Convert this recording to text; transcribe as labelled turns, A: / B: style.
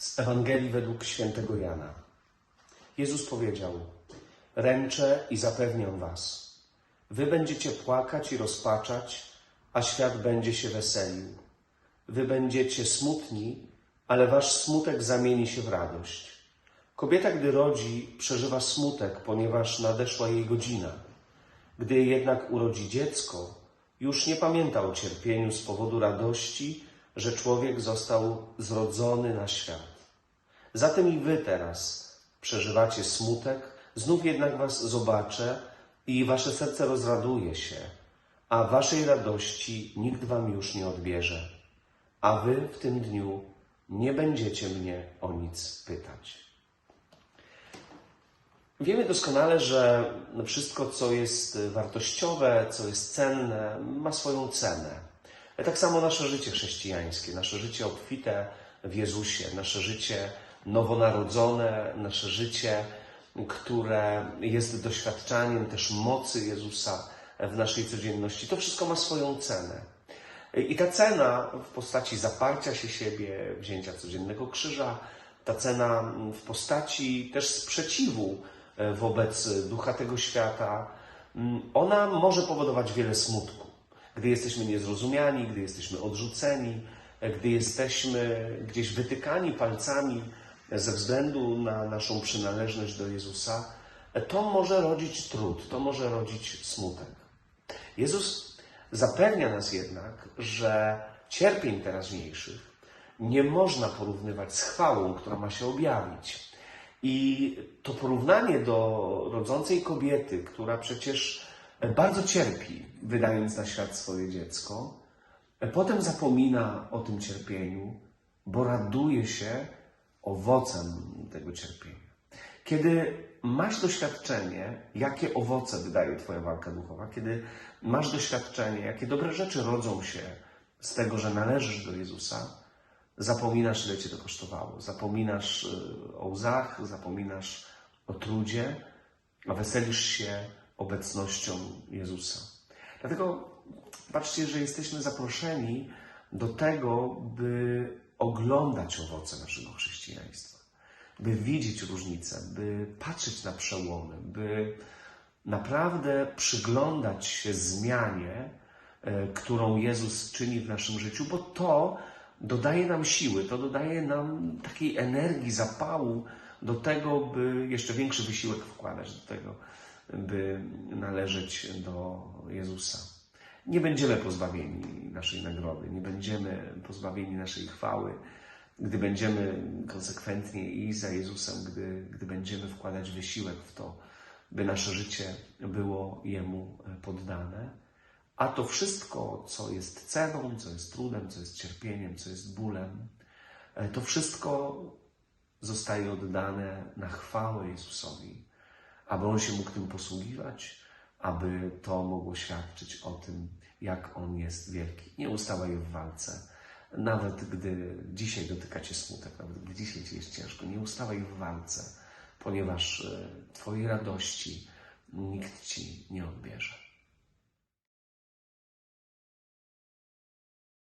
A: Z Ewangelii według świętego Jana. Jezus powiedział: Ręczę i zapewniam was. Wy będziecie płakać i rozpaczać, a świat będzie się weselił. Wy będziecie smutni, ale wasz smutek zamieni się w radość. Kobieta, gdy rodzi, przeżywa smutek, ponieważ nadeszła jej godzina. Gdy jednak urodzi dziecko, już nie pamięta o cierpieniu z powodu radości, że człowiek został zrodzony na świat. Zatem i wy teraz przeżywacie smutek, znów jednak was zobaczę i wasze serce rozraduje się, a waszej radości nikt wam już nie odbierze. A wy w tym dniu nie będziecie mnie o nic pytać. Wiemy doskonale, że wszystko, co jest wartościowe, co jest cenne, ma swoją cenę. Tak samo nasze życie chrześcijańskie, nasze życie obfite w Jezusie, nasze życie nowonarodzone, nasze życie, które jest doświadczaniem też mocy Jezusa w naszej codzienności. To wszystko ma swoją cenę. I ta cena w postaci zaparcia się siebie, wzięcia codziennego krzyża, ta cena w postaci też sprzeciwu e, wobec ducha tego świata, mm, ona może powodować wiele smutku. Gdy jesteśmy niezrozumiani, gdy jesteśmy odrzuceni, gdy jesteśmy gdzieś wytykani palcami ze względu na naszą przynależność do Jezusa, to może rodzić trud, to może rodzić smutek. Jezus zapewnia nas jednak, że cierpień teraźniejszych nie można porównywać z chwałą, która ma się objawić. I to porównanie do rodzącej kobiety, która przecież bardzo cierpi, wydając na świat swoje dziecko, potem zapomina o tym cierpieniu, bo raduje się owocem tego cierpienia. Kiedy masz doświadczenie, jakie owoce wydaje Twoja walka duchowa, kiedy masz doświadczenie, jakie dobre rzeczy rodzą się z tego, że należysz do Jezusa, zapominasz, ile Cię to kosztowało. Zapominasz y, o łzach, zapominasz o trudzie, a weselisz się obecnością Jezusa. Dlatego patrzcie, że jesteśmy zaproszeni do tego, by oglądać owoce naszego chrześcijaństwa, by widzieć różnice, by patrzeć na przełomy, by naprawdę przyglądać się zmianie, e, którą Jezus czyni w naszym życiu, bo to dodaje nam siły, to dodaje nam takiej energii, zapału do tego, by jeszcze większy wysiłek wkładać do tego, by należeć do Jezusa. Nie będziemy pozbawieni naszej nagrody, nie będziemy pozbawieni naszej chwały, gdy będziemy konsekwentnie iść za Jezusem, gdy, gdy będziemy wkładać wysiłek w to, by nasze życie było Jemu poddane. A to wszystko, co jest ceną, co jest trudem, co jest cierpieniem, co jest bólem, to wszystko zostaje oddane na chwałę Jezusowi, aby On się mógł tym posługiwać, aby to mogło świadczyć o tym, jak On jest wielki. Nie ustawaj w walce. Nawet gdy dzisiaj dotyka Cię smutek, nawet gdy dzisiaj Ci jest ciężko, nie ustawaj w walce, ponieważ e, Twojej radości nikt Ci nie odbierze.